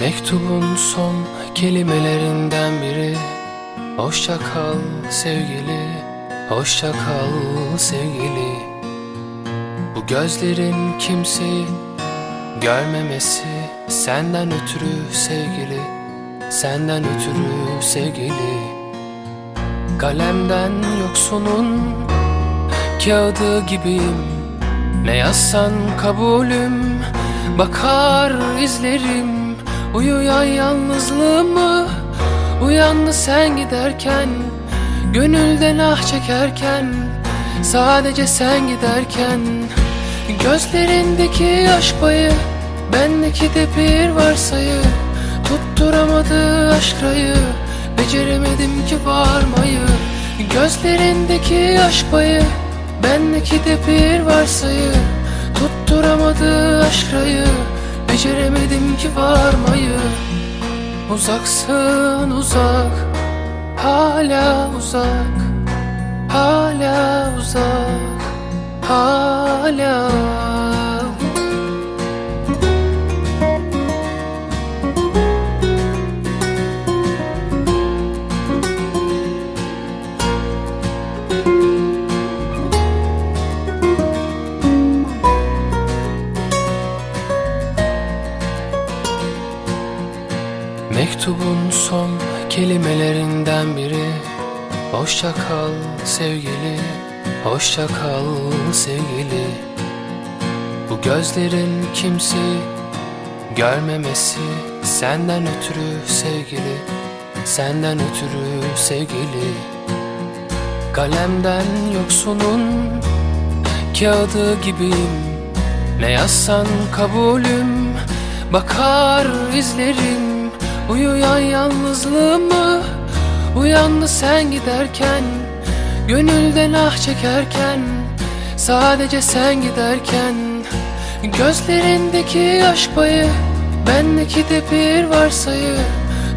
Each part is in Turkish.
Mektubun son kelimelerinden biri. Hoşça kal sevgili, hoşça kal sevgili. Bu gözlerin kimseyi görmemesi Senden ötürü sevgili, senden ötürü sevgili. Kalemden yoksunun kağıdı gibiyim. Ne yazsan kabulüm Bakar izlerim Uyuyan yalnızlığımı Uyandı sen giderken Gönülden ah çekerken Sadece sen giderken. Gözlerindeki aşk payı Bendeki de bir varsayı Tutturamadı aşk rayı Beceremedim ki varmayı. Gözlerindeki aşk payı Bendeki de bir varsayı Tutturamadı aşk rayı Beceremedim ki varmayı. Uzaksın uzak Hala uzak Hala uzak Hala Mektubun son kelimelerinden biri. Hoşça kal sevgili, hoşça kal sevgili. Bu gözlerin kimseyi görmemesi Senden ötürü sevgili, senden ötürü sevgili. Kalemden yoksunun kağıdı gibiyim. Ne yazsan kabulüm Bakar izlerim Uyuyan yalnızlığımı Uyandı sen giderken Gönülden ah çekerken Sadece sen giderken. Gözlerindeki aşk payı Bendeki de bir varsayı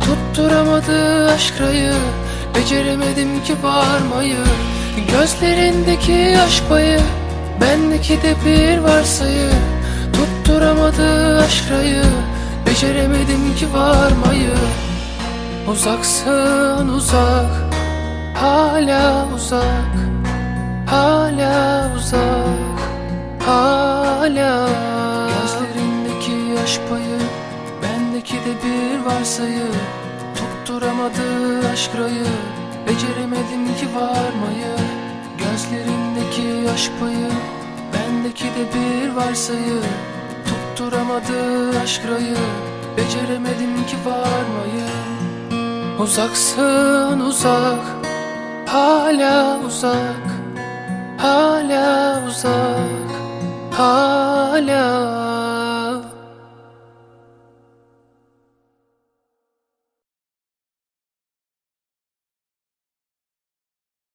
Tutturamadı aşk rayı Beceremedim ki varmayı. Gözlerindeki aşk payı Bendeki de bir varsayı Tutturamadı aşk rayı Beceremedim ki varmayı. Uzaksın uzak Hala uzak Hala uzak Hala. Gözlerindeki yaş payı Bendeki de bir varsayı. Tutturamadı aşk rayı Beceremedim ki varmayı. Gözlerindeki yaş payı Bendeki de bir varsayı Tutturamadı aşk rayı. Beceremedim ki varmayı. Uzaksın uzak Hala uzak Hala uzak Hala